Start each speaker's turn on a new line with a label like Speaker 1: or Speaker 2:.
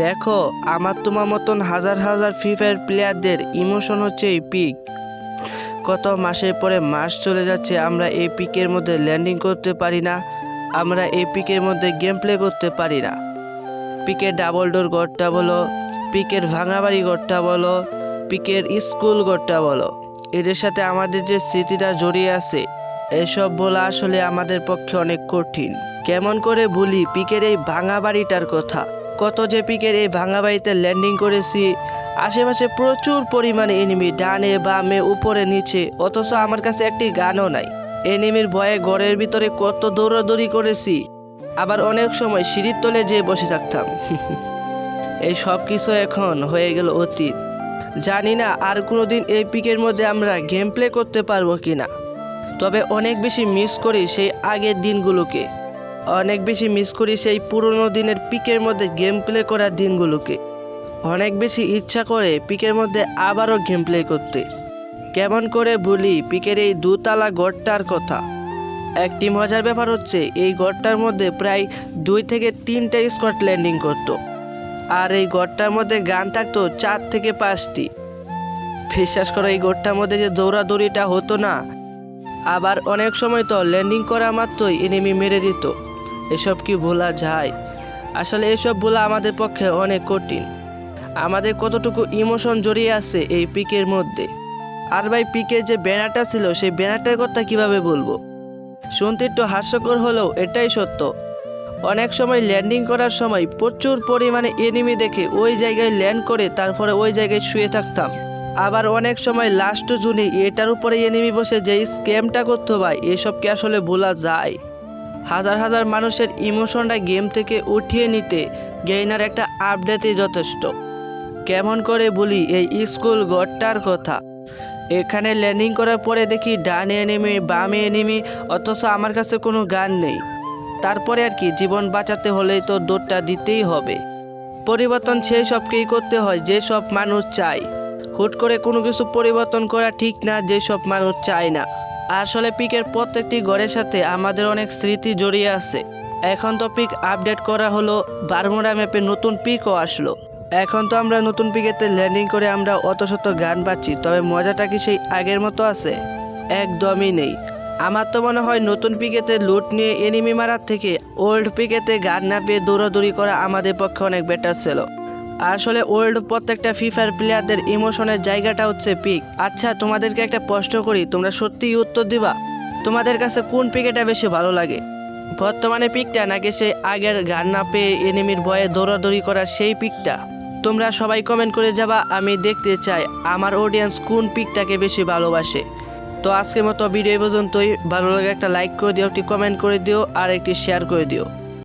Speaker 1: দেখো, আমার তোমার মতন হাজার হাজার ফ্রি ফায়ার প্লেয়ারদের ইমোশন হচ্ছে এই পিক কত মাসের পরে মাস চলে যাচ্ছে, আমরা এই পিকের মধ্যে ল্যান্ডিং করতে পারি না, আমরা এই পিকের মধ্যে গেম প্লে করতে পারি না। পিকের ডাবল ডোর গড়টা বলো পিকের ভাঙাবাড়ি গড়টা বলো পিকের স্কুল গড়টা বলো। এদের সাথে আমাদের যে স্মৃতিটা জড়িয়ে আছে, এসব বলা আসলে আমাদের পক্ষে অনেক কঠিন। কেমন করে ভুলি পিকের এই ভাঙা বাড়িটার কথা? কত যে পিকের এই ভাঙা বাড়িতে ল্যান্ডিং করেছি, আশেপাশে প্রচুর পরিমাণে এনিমি ডানে বামে উপরে নিচে, অথচ আমার কাছে একটি গানও নাই। এনিমির ভয়ে ঘরের ভিতরে কত দৌড়াদৌড়ি করেছি, আবার অনেক সময় সিঁড়ির তলে যেয়ে বসে থাকতাম। এই সব কিছু এখন হয়ে গেল অতীত। জানি না আর কোনো দিন এই পিকের মধ্যে আমরা গেম প্লে করতে পারব কি না তবে অনেক বেশি মিস করি সেই আগের দিনগুলোকে। অনেক বেশি মিস করি সেই পুরনো দিনের পিকের মধ্যে গেম প্লে করার দিনগুলোকে। অনেক বেশি ইচ্ছা করে পিকের মধ্যে আবারও গেম প্লে করতে। কেমন করে ভুলি পিকের এই দুতলা গড়টার কথা। একটি মজার ব্যাপার হচ্ছে, এই গড়টার মধ্যে প্রায় দুই থেকে তিনটা স্কট ল্যান্ডিং করতো। আর এই গড়টার মধ্যে গান থাকতো চার থেকে পাঁচটি। বিশ্বাস করো, এই গড়টার মধ্যে যে দৌড়াদৌড়িটা হতো না। আবার অনেক সময় তো ল্যান্ডিং করা মাত্রই এনিমি মেরে দিত। এসব কি ভোলা যায়? আসলে এসব ভোলা আমাদের পক্ষে অনেক কঠিন। আমাদের কতটুকু ইমোশন জড়িয়ে আছে এই পিকের মধ্যে? আর ভাই, পিকের যে ব্যানারটা ছিল, সেই ব্যানারটার কথা কীভাবে বলব? শুনতে একটু হাস্যকর হলেও এটাই সত্য। অনেক সময় ল্যান্ডিং করার সময় প্রচুর পরিমাণে এনিমি দেখে ওই জায়গায় ল্যান্ড করে তারপরে ওই জায়গায় শুয়ে থাকতাম। আবার অনেক সময় লাস্ট জুনে এটার উপরে এনিমি বসে যে স্ক্যামটা করতে ভাই, এসব কি আসলে ভোলা যায়? হাজার হাজার মানুষের ইমোশনটা গেম থেকে উঠিয়ে নিতে গেইনার একটা আপডেটই যথেষ্ট। কেমন করে বলি, এই স্কুল গড়টার কথা। এখানে ল্যান্ডিং করার পরে দেখি ডানে এনিমি বামে এনিমি অথচ আমার কাছে কোনো গান নেই। তারপরে আর কি, জীবন বাঁচাতে হলেই তো দৌড়টা দিতেই হবে। পরিবর্তন সেই সবকেই করতে হয়, যে সব মানুষ চায়। হুট করে কোনো কিছু পরিবর্তন করা ঠিক না, যে সব মানুষ চায় না। আসলে পিকের প্রত্যেকটি ঘরের সাথে আমাদের অনেক স্মৃতি জড়িয়ে আছে। এখন তো পিক আপডেট করা হলো, বারমুড়া ম্যাপে নতুন পিকও আসলো। এখন তো আমরা নতুন পিকেতে ল্যান্ডিং করে আমরা অত শত গান পাচ্ছি তবে মজাটা কি সেই আগের মতো আছে? একদমই নেই। আমার তো মনে হয় নতুন পিকেতে লুট নিয়ে এনিমি মারার থেকে ওল্ড পিকেতে গান না পেয়ে দৌড়াদৌড়ি করা আমাদের পক্ষে অনেক বেটার ছিল। আসলে ওল্ড প্রত্যেকটা ফিফার প্লেয়ারদের ইমোশনের জায়গাটা হচ্ছে পিক আচ্ছা তোমাদেরকে একটা প্রশ্ন করি, তোমরা সত্যিই উত্তর দিবা? তোমাদের কাছে কোন পিকেটা বেশি ভালো লাগে? বর্তমানে পিকটা নাকি সেই আগের গান না পেয়ে এনিমির ভয়ে দৌড়াদৌড়ি করা সেই পিকটা তোমরা সবাই কমেন্ট করে যাবা, আমি দেখতে চাই আমার অডিয়েন্স কোন পিকটাকে বেশি ভালোবাসে। তো আজকের মতো ভিডিও পর্যন্তই। ভালো লাগে একটা লাইক করে দিও, একটি কমেন্ট করে দিও, আর একটি শেয়ার করে দিও।